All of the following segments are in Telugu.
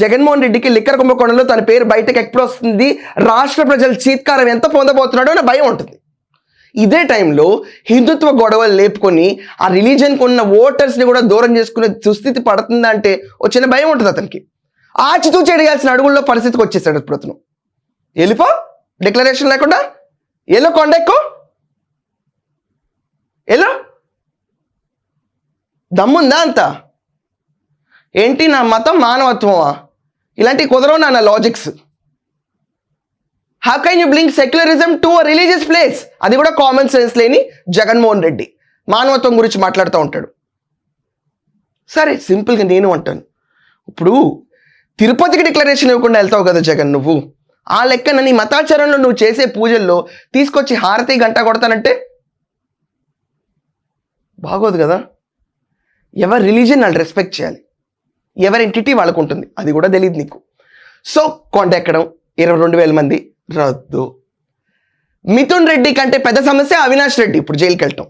జగన్మోహన్ రెడ్డికి లిక్కర్ కుంభకోణంలో తన పేరు బయటకు ఎప్పుడు వస్తుంది? రాష్ట్ర ప్రజల చీత్కారం ఎంత పొందబోతున్నాడో అనే భయం ఉంటుంది. ఇదే టైంలో హిందుత్వ గొడవలు లేపుకొని ఆ రిలీజన్కి ఉన్న ఓటర్స్ని కూడా దూరం చేసుకునే దుస్థితి పడుతుందంటే వచ్చిన భయం ఉంటుంది అతనికి. ఆచితూచి అడగాల్సిన అడుగుల్లో పరిస్థితికి వచ్చేసాడు ఇప్పుడు అతను. వెళ్ళిపో డిక్లరేషన్ లేకుండా. ఎల్లో కొండెక్కో ఎల్లో దమ్ముందా అంత? ఏంటి నా మతం మానవత్వమా? ఇలాంటి కుదరవు నాన్న logics how can you blink secularism to a religious place అది కూడా కామన్ సెన్స్ లేని జగన్మోహన్ రెడ్డి. మానవత్వం గురించి మాట్లాడుతూ ఉంటాడు. సరే సింపుల్గా నేను అంటాను. ఇప్పుడు తిరుపతికి డిక్లరేషన్ ఇవ్వకుండా వెళ్తావు కదా జగన్ నువ్వు. ఆ లెక్కన నీ మతాచారంలో నువ్వు చేసే పూజల్లో తీసుకొచ్చి హారతి గంట కొడతానంటే? బాగోదు కదా. ఎవరి రిలీజన్ వాళ్ళు రెస్పెక్ట్ చేయాలి. ఎవరి ఎంటిటీ వాళ్ళకు ఉంటుంది. అది కూడా తెలియదు నీకు. సో కొండ ఎక్కడం? ఇరవై రెండు వేల మంది. రద్దు. మిథున్ రెడ్డి కంటే పెద్ద సమస్య అవినాష్ రెడ్డి. ఇప్పుడు జైలుకి వెళ్ళటం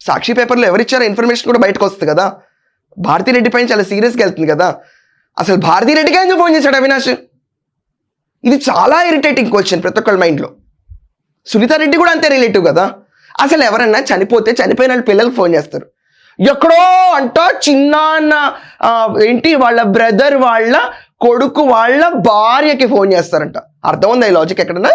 సాక్షి పేపర్లో ఎవరిచ్చారో ఇన్ఫర్మేషన్ కూడా బయటకు వస్తుంది కదా. భారతీరెడ్డి పైన చాలా సీరియస్గా వెళ్తుంది కదా. అసలు భారతీరెడ్డికి ఎందుకు ఫోన్ చేశాడు అవినాష్? ఇది చాలా ఇరిటేటింగ్ క్వశ్చన్ ప్రతి ఒక్కళ్ళ మైండ్లో సునీతారెడ్డి కూడా అంతే రిలేటివ్ కదా. అసలు ఎవరన్నా చనిపోతే చనిపోయిన వాళ్ళ పిల్లలకు ఫోన్ చేస్తారు. ఎక్కడో అంట చిన్న ఆ, ఏంటి వాళ్ళ బ్రదర్ వాళ్ళ కొడుకు వాళ్ళ భార్యకి ఫోన్ చేస్తారంట. అర్థం ఉందా ఈ లాజిక్ ఎక్కడన్నా?